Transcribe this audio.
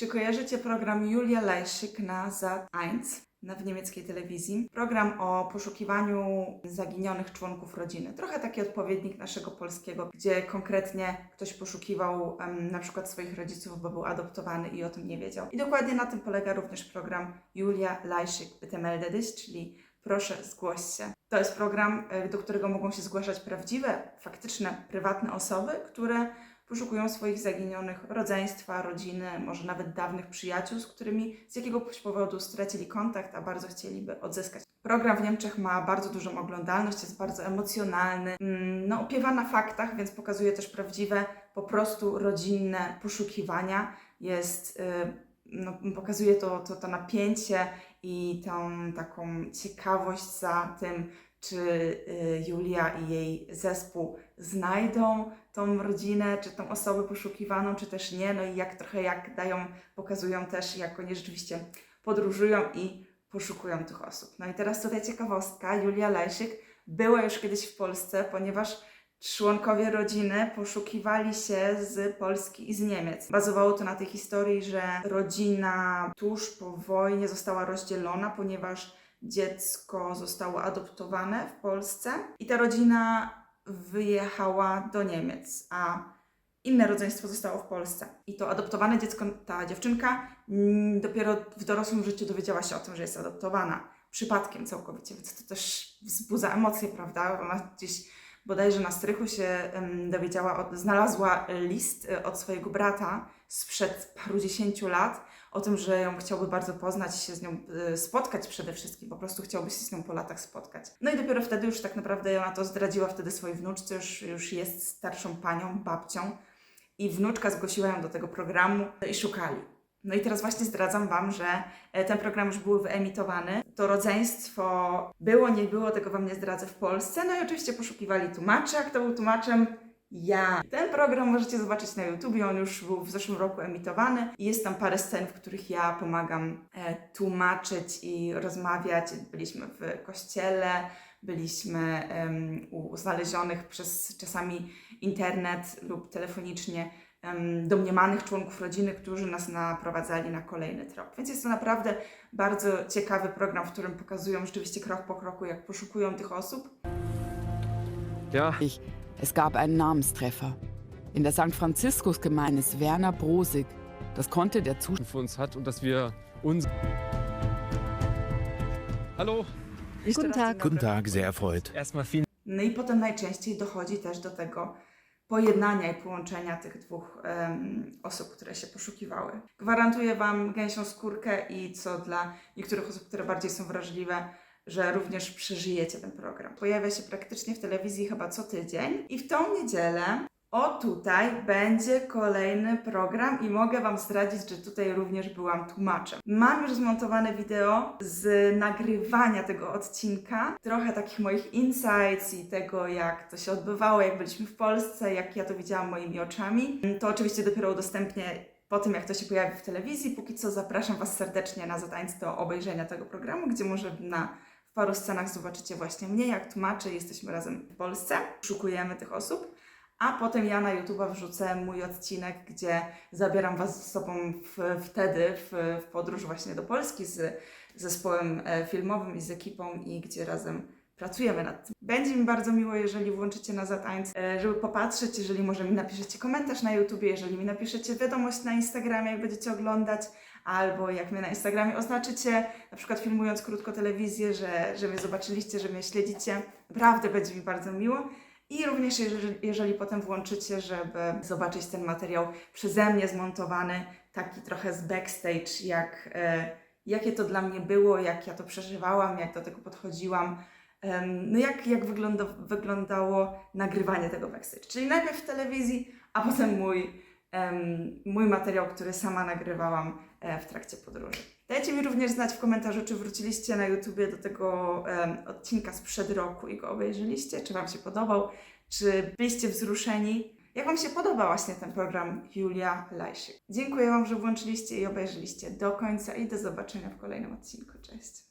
Czy kojarzycie program Julia Leiszyk na Sat.1 na w niemieckiej telewizji? Program o poszukiwaniu zaginionych członków rodziny. Trochę taki odpowiednik naszego polskiego, gdzie konkretnie ktoś poszukiwał em, na przykład swoich rodziców, bo był adoptowany i o tym nie wiedział. I dokładnie na tym polega również program Julia Leiszyk Bitte czyli proszę zgłoś się. To jest program, e, do którego mogą się zgłaszać prawdziwe, faktyczne, prywatne osoby, które poszukują swoich zaginionych rodzeństwa, rodziny, może nawet dawnych przyjaciół, z którymi z jakiegoś powodu stracili kontakt, a bardzo chcieliby odzyskać. Program w Niemczech ma bardzo dużą oglądalność, jest bardzo emocjonalny, mm, no, opiewa na faktach, więc pokazuje też prawdziwe, po prostu rodzinne poszukiwania. Jest, y, no, pokazuje to, to, to napięcie i tą taką ciekawość za tym, czy y, Julia i jej zespół znajdą tą rodzinę, czy tą osobę poszukiwaną, czy też nie. No i jak trochę jak dają, pokazują też, jak oni rzeczywiście podróżują i poszukują tych osób. No i teraz tutaj ciekawostka. Julia Leszyk była już kiedyś w Polsce, ponieważ członkowie rodziny poszukiwali się z Polski i z Niemiec. Bazowało to na tej historii, że rodzina tuż po wojnie została rozdzielona, ponieważ dziecko zostało adoptowane w Polsce i ta rodzina wyjechała do Niemiec, a inne rodzeństwo zostało w Polsce. I to adoptowane dziecko, ta dziewczynka, mm, dopiero w dorosłym życiu dowiedziała się o tym, że jest adoptowana. Przypadkiem całkowicie, więc to też wzbudza emocje, prawda? Ona gdzieś bodajże na strychu się dowiedziała, od, znalazła list e, od swojego brata sprzed paru dziesięciu lat o tym, że ją chciałby bardzo poznać się z nią e, spotkać przede wszystkim, po prostu chciałby się z nią po latach spotkać. No i dopiero wtedy już tak naprawdę ona to zdradziła wtedy swojej wnuczce, już, już jest starszą panią, babcią i wnuczka zgłosiła ją do tego programu i szukali. No i teraz właśnie zdradzam Wam, że e, ten program już był wyemitowany. To rodzeństwo było, nie było, tego Wam nie zdradzę w Polsce. No i oczywiście poszukiwali tłumaczy, a kto był tłumaczem? Ja. Ten program możecie zobaczyć na YouTubie, on już był w zeszłym roku emitowany i jest tam parę scen, w których ja pomagam e, tłumaczyć i rozmawiać. Byliśmy w kościele, byliśmy u znalezionych przez czasami internet lub telefonicznie domniemanych członków rodziny, którzy nas naprowadzali na kolejny trop. Więc jest to naprawdę bardzo ciekawy program, w którym pokazują rzeczywiście krok po kroku, jak poszukują tych osób. Ja, Ich, es gab einen Namenstreffer. In der St. Franziskusgemeinde ist Werner Brosig. Das konnte der Zuschauer. für uns hat und dass wir uns. Hallo, Guten Tag. Guten Tag, sehr erfreut. erstmal vielen No i potem najczęściej dochodzi też do tego pojednania i połączenia tych dwóch em, osób, które się poszukiwały. Gwarantuję Wam gęsią skórkę i co dla niektórych osób, które bardziej są wrażliwe, że również przeżyjecie ten program. Pojawia się praktycznie w telewizji chyba co tydzień i w tą niedzielę o tutaj będzie kolejny program i mogę Wam zdradzić, że tutaj również byłam tłumaczem. Mam już zmontowane wideo z nagrywania tego odcinka, trochę takich moich insights i tego, jak to się odbywało, jak byliśmy w Polsce, jak ja to widziałam moimi oczami. To oczywiście dopiero udostępnię po tym, jak to się pojawi w telewizji. Póki co zapraszam Was serdecznie na Zatańc do obejrzenia tego programu, gdzie może na w paru scenach zobaczycie właśnie mnie, jak tłumaczę. Jesteśmy razem w Polsce, szukujemy tych osób. A potem ja na YouTube'a wrzucę mój odcinek, gdzie zabieram Was ze sobą w, wtedy w, w podróż właśnie do Polski z zespołem e, filmowym i z ekipą i gdzie razem pracujemy nad tym. Będzie mi bardzo miło, jeżeli włączycie na Zatańc, e, żeby popatrzeć, jeżeli może mi napiszecie komentarz na YouTubie, jeżeli mi napiszecie wiadomość na Instagramie, jak będziecie oglądać, albo jak mnie na Instagramie oznaczycie, na przykład filmując krótko telewizję, że, że mnie zobaczyliście, że mnie śledzicie. Naprawdę będzie mi bardzo miło. I również jeżeli, jeżeli potem włączycie, żeby zobaczyć ten materiał przeze mnie zmontowany, taki trochę z backstage, jak, e, jakie to dla mnie było, jak ja to przeżywałam, jak do tego podchodziłam, no jak, jak wygląda, wyglądało nagrywanie tego backstage. Czyli najpierw w telewizji, a potem mój, mój materiał, który sama nagrywałam e, w trakcie podróży. Dajcie mi również znać w komentarzu, czy wróciliście na YouTubie do tego em, odcinka sprzed roku i go obejrzeliście, czy Wam się podobał, czy byliście wzruszeni. Jak Wam się podoba właśnie ten program Julia Lajszyk? Dziękuję Wam, że włączyliście i obejrzeliście do końca i do zobaczenia w kolejnym odcinku. Cześć!